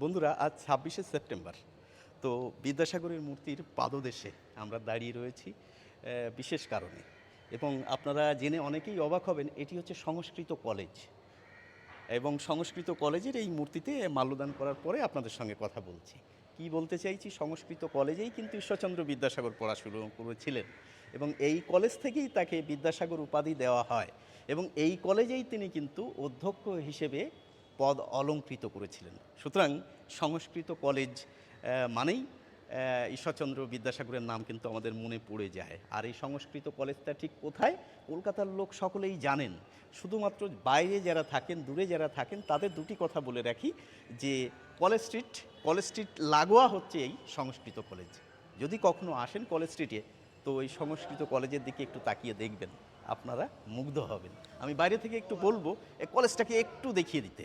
বন্ধুরা, আজ ছাব্বিশে সেপ্টেম্বর। তো বিদ্যাসাগরের মূর্তির পাদদেশে আমরা দাঁড়িয়ে রয়েছি বিশেষ কারণে। এবং আপনারা জেনে অনেকেই অবাক হবেন, এটি হচ্ছে সংস্কৃত কলেজ। এবং সংস্কৃত কলেজের এই মূর্তিতে মাল্যদান করার পরে আপনাদের সঙ্গে কথা বলছি। কি বলতে চাইছি? সংস্কৃত কলেজেই কিন্তু ঈশ্বরচন্দ্র বিদ্যাসাগর পড়াশুরু করেছিলেন। এবং এই কলেজ থেকেই তাকে বিদ্যাসাগর উপাধি দেওয়া হয়। এবং এই কলেজেই তিনি কিন্তু অধ্যক্ষ হিসেবে পদ অলঙ্কৃত করেছিলেন। সুতরাং সংস্কৃত কলেজ মানেই ঈশ্বরচন্দ্র বিদ্যাসাগরের নাম কিন্তু আমাদের মনে পড়ে যায়। আর এই সংস্কৃত কলেজটা ঠিক কোথায়? কলকাতার লোক সকলেই জানেন। শুধুমাত্র বাইরে যারা থাকেন, দূরে যারা থাকেন, তাদের দুটি কথা বলে রাখি, যে কলেজ স্ট্রিট কলেজ স্ট্রিট লাগোয়া হচ্ছে এই সংস্কৃত কলেজ। যদি কখনো আসেন কলেজ স্ট্রিটে, তো এই সংস্কৃত কলেজের দিকে একটু তাকিয়ে দেখবেন। আপনারা মুগ্ধ হবেন। আমি বাইরে থেকে একটু বলব এই কলেজটাকে একটু দেখিয়ে দিতে।